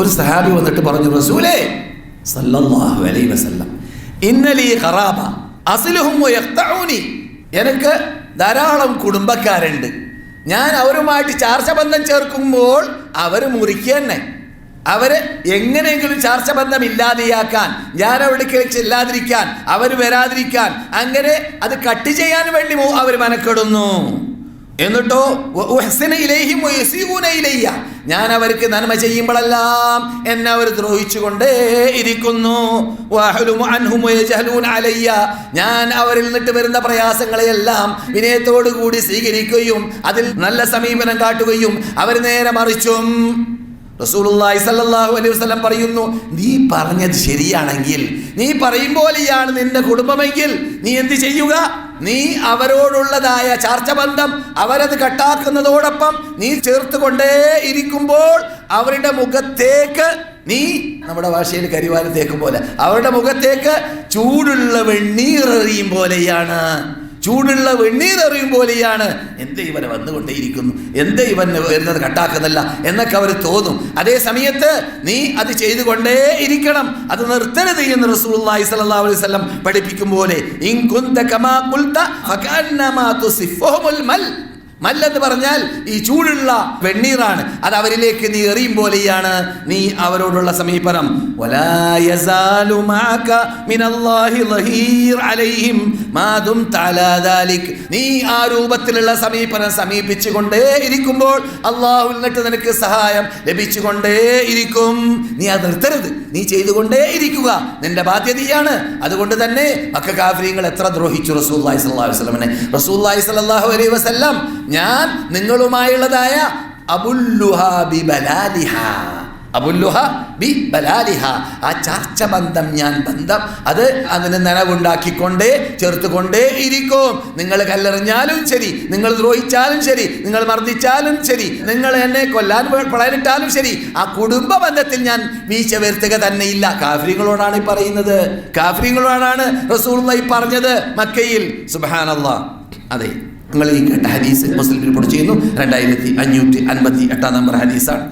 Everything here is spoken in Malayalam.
ഒരു സഹാബി വന്നിട്ട് പറഞ്ഞു റസൂലേ സല്ലല്ലാഹു അലൈഹി വസല്ലം ഇന്നലീ ഖറാബ അസ്ലുഹും വയഖ്തഊനി എനിക്ക് ധാരാളം കുടുംബക്കാരുണ്ട്. ഞാൻ അവരുമായിട്ട് ചാർച്ച ബന്ധം ചേർക്കുമ്പോൾ അവർ മുറിക്കുക തന്നെ. അവരെ എങ്ങനെയെങ്കിലും ചാർച്ച ബന്ധം ഇല്ലാതെയാക്കാൻ ഞാൻ അവിടേക്ക് ചെല്ലാതിരിക്കാൻ അവർ വരാതിരിക്കാൻ അങ്ങനെ അത് കട്ട് ചെയ്യാൻ വേണ്ടി അവർ മനക്കെടുന്നു. എന്നിട്ടോ ഇലയ്യ. ഞാൻ അവർക്ക് നന്മ ചെയ്യുമ്പോഴെല്ലാം എന്നെ അവർ ദ്രോഹിച്ചുകൊണ്ടേ ഇരിക്കുന്നു അലയ്യ. ഞാൻ അവരിൽ നിന്നിട്ട് വരുന്ന പ്രയാസങ്ങളെയെല്ലാം വിനയത്തോടു കൂടി സ്വീകരിക്കുകയും അതിൽ നല്ല സമീപനം കാട്ടുകയും അവർ നേരെ മറിച്ചും റസൂലുള്ളാഹി സല്ലല്ലാഹു അലൈഹി വസല്ലം പറയുന്നു നീ പറഞ്ഞത് ശരിയാണെങ്കിൽ നീ പറയും പോലെയാണ് നിന്റെ കുടുംബമെങ്കിൽ നീ എന്ത് ചെയ്യുക നീ അവരോടുള്ളതായ ചർച്ച ബന്ധം അവരത് കട്ടാക്കുന്നതോടൊപ്പം നീ ചേർത്തുകൊണ്ടേ ഇരിക്കുമ്പോൾ അവരുടെ മുഖത്തേക്ക് നീ നമ്മുടെ ഭാഷയിൽ കരിവാരം തേക്കും പോലെ അവരുടെ മുഖത്തേക്ക് ചൂടുള്ള വെണ്ണീർ എറിയും പോലെയാണ്. ചൂടുള്ള വെണ്ണീർ എറിയും പോലെയാണ്. എന്ത് ഇവനെ വന്നുകൊണ്ടേയിരിക്കുന്നു? എന്ത് ഇവൻ വരുന്നത് കട്ടാക്കുന്നില്ല? എന്നൊക്കെ അവർ തോന്നും. അതേ സമയത്ത് നീ അത് ചെയ്തുകൊണ്ടേ ഇരിക്കണം അത് നിർത്തരുത് എന്ന് റസൂലുള്ളാഹി സ്വല്ലല്ലാഹു അലൈഹി വസല്ലം പഠിപ്പിക്കും പോലെ. മല്ലെന്ന് പറഞ്ഞാൽ ഈ ചൂടുള്ള വെണ്ണീറാണ്. അത് അവരിലേക്ക് നീ എറിയും പോലെയാണ്. നീ അവരോടുള്ള സമീപനം. നീ ആ രൂപത്തിലുള്ള സമീപനം സമീപിച്ചുകൊണ്ടേ ഇരിക്കുമ്പോൾ അള്ളാഹു എന്നിട്ട് നിനക്ക് സഹായം ലഭിച്ചുകൊണ്ടേ ഇരിക്കും നീ അത് നിർത്തരുത്. നീ ചെയ്തുകൊണ്ടേ ഇരിക്കുക നിന്റെ ബാധ്യതയാണ് അതുകൊണ്ട് തന്നെ മക്ക എത്ര ദ്രോഹിച്ചു റസൂല്ലായി അലൈഹി വസല്ലമനെ. റസൂല്ലായി വസല്ലം ഞാൻ നിങ്ങളുമായുള്ളതായ ബലാലിഹ. അബുല്ലുഹ ബി ബലാലിഹ. ആ ചാർച്ച ബന്ധം ഞാൻ ബന്ധം അത് അതിന് നനവുണ്ടാക്കിക്കൊണ്ടേ ചേർത്തുകൊണ്ടേ ഇരിക്കും. നിങ്ങൾ കല്ലെറിഞ്ഞാലും ശരി നിങ്ങൾ ദ്രോഹിച്ചാലും ശരി നിങ്ങൾ മർദ്ദിച്ചാലും ശരി നിങ്ങൾ എന്നെ കൊല്ലാൻ പളയനിട്ടാലും ശരി ആ കുടുംബ ബന്ധത്തിൽ ഞാൻ വീഴ്ച വരുത്തുക തന്നെയില്ല. കാഫര്യങ്ങളോടാണ് ഈ പറയുന്നത്. കാഫര്യങ്ങളോടാണ് റസൂൾ പറഞ്ഞത് മക്കയിൽ. സുബാനല്ല അതെ. നിങ്ങൾ ഈ കേട്ട ഹദീസ് മുസ്ലിം റിപ്പോർട്ട് ചെയ്യുന്നു രണ്ടായിരത്തി അഞ്ഞൂറ്റി അൻപത്തി എട്ടാം നമ്പർ ഹദീസാണ്.